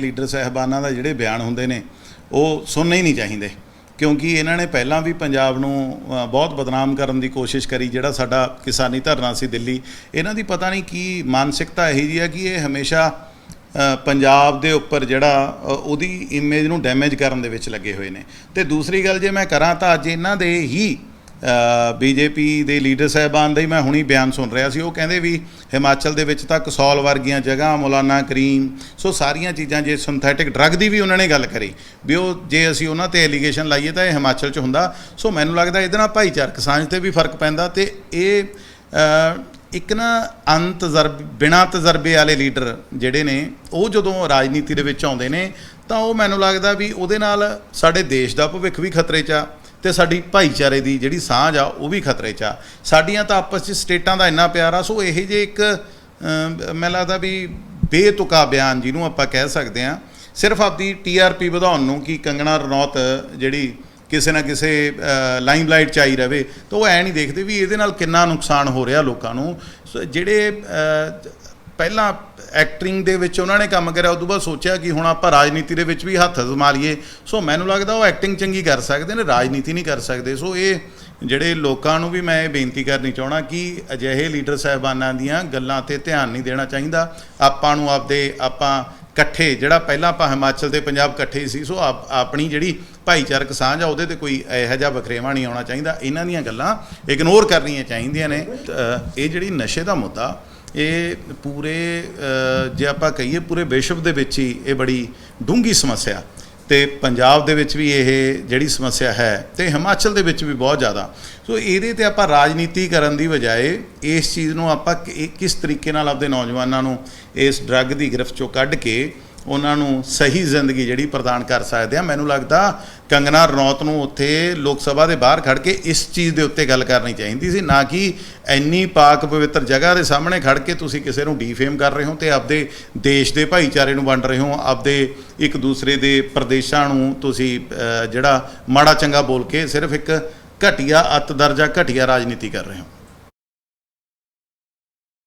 Leader ਸਹਿਬਾਨਾਂ ਦਾ ਜਿਹੜੇ ਬਿਆਨ ਹੁੰਦੇ ਨੇ, ਉਹ ਸੁਣਨੇ ਹੀ ਨਹੀਂ ਚਾਹੀਦੇ। ਕਿਉਂਕਿ ਇਹਨਾਂ ਨੇ ਪਹਿਲਾਂ ਵੀ ਪੰਜਾਬ ਨੂੰ ਬਹੁਤ ਬਦਨਾਮ ਕਰਨ ਦੀ ਕੋਸ਼ਿਸ਼ ਕਰੀ, ਜਿਹੜਾ ਸਾਡਾ ਕਿਸਾਨੀ ਧਰਨਾ ਸੀ ਦਿੱਲੀ। ਇਹਨਾਂ ਦੀ ਪਤਾ ਨਹੀਂ ਕੀ ਮਾਨਸਿਕਤਾ ਇਹੀ ਜੀ ਹੈ ਕਿ ਇਹ ਹਮੇਸ਼ਾ ਪੰਜਾਬ ਦੇ ਉੱਪਰ ਜਿਹੜਾ ਉਹਦੀ ਇਮੇਜ ਨੂੰ ਡੈਮੇਜ ਕਰਨ ਦੇ ਵਿੱਚ ਲੱਗੇ ਹੋਏ ਨੇ। ਤੇ ਦੂਸਰੀ ਗੱਲ ਜੇ ਮੈਂ ਕਰਾਂ ਤਾਂ ਅੱਜ ਇਹਨਾਂ ਦੇ ਹੀ ਬੀਜੇਪੀ ਦੇ ਲੀਡਰ ਸਾਹਿਬਾਨ ਦਾ ਹੀ ਮੈਂ ਹੁਣੀ ਬਿਆਨ ਸੁਣ ਰਿਹਾ ਸੀ। ਉਹ ਕਹਿੰਦੇ ਵੀ ਹਿਮਾਚਲ ਦੇ ਵਿੱਚ ਤਾਂ ਕਸੌਲ ਵਰਗੀਆਂ ਜਗ੍ਹਾ, ਮੌਲਾਨਾ ਕਰੀਮ, ਸੋ ਸਾਰੀਆਂ ਚੀਜ਼ਾਂ ਜੇ ਸਿੰਥੈਟਿਕ ਡਰੱਗ ਦੀ ਵੀ ਉਹਨਾਂ ਨੇ ਗੱਲ ਕਰੀ, ਵੀ ਉਹ ਜੇ ਅਸੀਂ ਉਹਨਾਂ ਤੇ ਐਲੀਗੇਸ਼ਨ ਲਾਈਏ ਤਾਂ ਇਹ ਹਿਮਾਚਲ 'ਚ ਹੁੰਦਾ। ਸੋ ਮੈਨੂੰ ਲੱਗਦਾ ਇਹਦੇ ਨਾਲ ਭਾਈਚਾਰਕ ਸਾਂਝ ਤੇ ਵੀ ਫ਼ਰਕ ਪੈਂਦਾ ਤੇ ਇਹ ਇੱਕ ਨਾ ਅਨਤਜਰਬ ਬਿਨਾਂ ਤਜਰਬੇ ਵਾਲੇ ਲੀਡਰ ਜਿਹੜੇ ਨੇ, ਉਹ ਜਦੋਂ ਰਾਜਨੀਤੀ ਦੇ ਵਿੱਚ ਆਉਂਦੇ ਨੇ, ਤਾਂ ਉਹ ਮੈਨੂੰ ਲੱਗਦਾ ਵੀ ਉਹਦੇ ਨਾਲ ਸਾਡੇ ਦੇਸ਼ ਦਾ ਭਵਿੱਖ ਵੀ ਖਤਰੇ 'ਚ ਆ। ਤੇ ਸਾਡੀ ਭਾਈਚਾਰੇ ਦੀ ਜਿਹੜੀ ਸਾਂਝ ਆ ਉਹ ਵੀ ਖਤਰੇ 'ਚ ਆ। ਸਾਡੀਆਂ ਤਾਂ ਆਪਸ 'ਚ ਸਟੇਟਾਂ ਦਾ ਇੰਨਾ ਪਿਆਰ ਆ ਸੋ ਇਹ ਜੇ ਇੱਕ ਅਮ, ਮੈਨੂੰ ਲੱਗਦਾ ਵੀ ਬੇਤੁਕਾ ਬਿਆਨ ਜਿਹਨੂੰ ਆਪਾਂ ਕਹਿ ਸਕਦੇ ਆ ਸਿਰਫ ਆਪਦੀ ਟੀਆਰਪੀ ਵਧਾਉਣ ਨੂੰ ਕਿ ਕੰਗਣਾ ਰਣੌਤ ਜਿਹੜੀ ਕਿਸੇ ਨਾ ਕਿਸੇ ਲਾਈਮਲਾਈਟ ਚ ਆਈ ਰਵੇ ਤਾਂ ਉਹ ਐ ਨਹੀਂ ਦੇਖਦੇ ਵੀ ਇਹਦੇ ਨਾਲ ਕਿੰਨਾ ਨੁਕਸਾਨ ਹੋ ਰਿਹਾ ਲੋਕਾਂ ਨੂੰ। ਸੋ ਜਿਹੜੇ ਪਹਿਲਾਂ ਐਕਟਿੰਗ ਦੇ ਵਿੱਚ ਉਹਨਾਂ ਨੇ ਕੰਮ ਕਰਿਆ, ਉਦੋਂ ਬਾਅਦ ਸੋਚਿਆ ਕਿ ਹੁਣ ਆਪਾਂ ਰਾਜਨੀਤੀ ਦੇ ਵਿੱਚ ਵੀ ਹੱਥ ਅਜ਼ਮਾ ਲਈਏ ਸੋ ਮੈਨੂੰ ਲੱਗਦਾ ਉਹ ਐਕਟਿੰਗ ਚੰਗੀ ਕਰ ਸਕਦੇ ਨੇ, ਰਾਜਨੀਤੀ ਨਹੀਂ ਕਰ ਸਕਦੇ। ਸੋ ਇਹ ਜਿਹੜੇ ਲੋਕਾਂ ਨੂੰ ਵੀ ਮੈਂ ਇਹ ਬੇਨਤੀ ਕਰਨੀ ਚਾਹਣਾ ਕਿ ਅਜਿਹੇ ਲੀਡਰ ਸਾਹਿਬਾਨਾਂ ਦੀਆਂ ਗੱਲਾਂ ਤੇ ਧਿਆਨ ਨਹੀਂ ਦੇਣਾ ਚਾਹੀਦਾ। ਆਪਾਂ ਨੂੰ ਆਪਦੇ, ਆਪਾਂ ਇਕੱਠੇ, ਜਿਹੜਾ ਪਹਿਲਾਂ ਆਪਾਂ ਹਿਮਾਚਲ ਤੇ ਪੰਜਾਬ ਇਕੱਠੇ ਸੀ, ਸੋ ਆਪਣੀ ਜਿਹੜੀ ਭਾਈਚਾਰਕ ਸਾਂਝ ਆ, ਉਹਦੇ ਤੇ ਕੋਈ ਇਹੋ ਜਿਹਾ ਵਖਰੇਵਾ ਨਹੀਂ ਆਉਣਾ ਚਾਹੀਦਾ। ਇਹਨਾਂ ਦੀਆਂ ਗੱਲਾਂ ਇਗਨੋਰ ਕਰਨੀਆਂ ਚਾਹੀਦੀਆਂ ਨੇ। ਇਹ ਜਿਹੜੀ ਨਸ਼ੇ ਦਾ ਮੁੱਦਾ, ਇਹ ਪੂਰੇ ਜੇ ਆਪਾਂ ਕਹੀਏ ਪੂਰੇ ਵਿਸ਼ਵ ਦੇ ਵਿੱਚ ਹੀ ਇਹ ਬੜੀ ਡੂੰਘੀ ਸਮੱਸਿਆ ਤੇ ਪੰਜਾਬ ਦੇ ਵਿੱਚ ਵੀ ਇਹ ਜਿਹੜੀ ਸਮੱਸਿਆ ਹੈ ਤੇ ਹਿਮਾਚਲ ਦੇ ਵਿੱਚ ਵੀ ਬਹੁਤ ਜ਼ਿਆਦਾ। ਸੋ ਇਹਦੇ ਤੇ ਆਪਾਂ ਰਾਜਨੀਤੀ ਕਰਨ ਦੀ ਬਜਾਏ ਇਸ ਚੀਜ਼ ਨੂੰ ਆਪਾਂ ਕਿ- ਕਿਸ ਤਰੀਕੇ ਨਾਲ ਆਪਦੇ ਨੌਜਵਾਨਾਂ ਨੂੰ ਇਸ ਡਰੱਗ ਦੀ ਗ੍ਰਿਫਤ ਚੋਂ ਕੱਢ ਕੇ ਉਹਨਾਂ ਨੂੰ ਸਹੀ ਜ਼ਿੰਦਗੀ ਜਿਹੜੀ ਪ੍ਰਦਾਨ ਕਰ ਸਕਦੇ ਆ। ਮੈਨੂੰ ਲੱਗਦਾ ਕੰਗਨਾ ਰਣੌਤ ਨੂੰ ਉੱਥੇ ਲੋਕ ਸਭਾ ਦੇ ਬਾਹਰ ਖੜ ਕੇ ਇਸ ਚੀਜ਼ ਦੇ ਉੱਤੇ ਗੱਲ ਕਰਨੀ ਚਾਹੀਦੀ ਸੀ, ਨਾ ਕਿ ਇੰਨੀ ਪਾਕ ਪਵਿੱਤਰ ਜਗ੍ਹਾ ਦੇ ਸਾਹਮਣੇ ਖੜ ਕੇ ਤੁਸੀਂ ਕਿਸੇ ਨੂੰ ਡੀਫੇਮ ਕਰ ਰਹੇ ਹੋ ਤੇ ਆਪਦੇ ਦੇਸ਼ ਦੇ ਭਾਈਚਾਰੇ ਨੂੰ ਵੰਡ ਰਹੇ ਹੋ, ਆਪਦੇ ਇੱਕ ਦੂਸਰੇ ਦੇ ਪ੍ਰਦੇਸ਼ਾਂ ਨੂੰ ਤੁਸੀਂ ਜਿਹੜਾ ਮਾੜਾ ਚੰਗਾ ਬੋਲ ਕੇ ਸਿਰਫ ਇੱਕ ਘਟੀਆ ਅੱਤ ਦਰਜਾ, ਘਟੀਆ ਰਾਜਨੀਤੀ ਕਰ ਰਹੇ ਹੋ।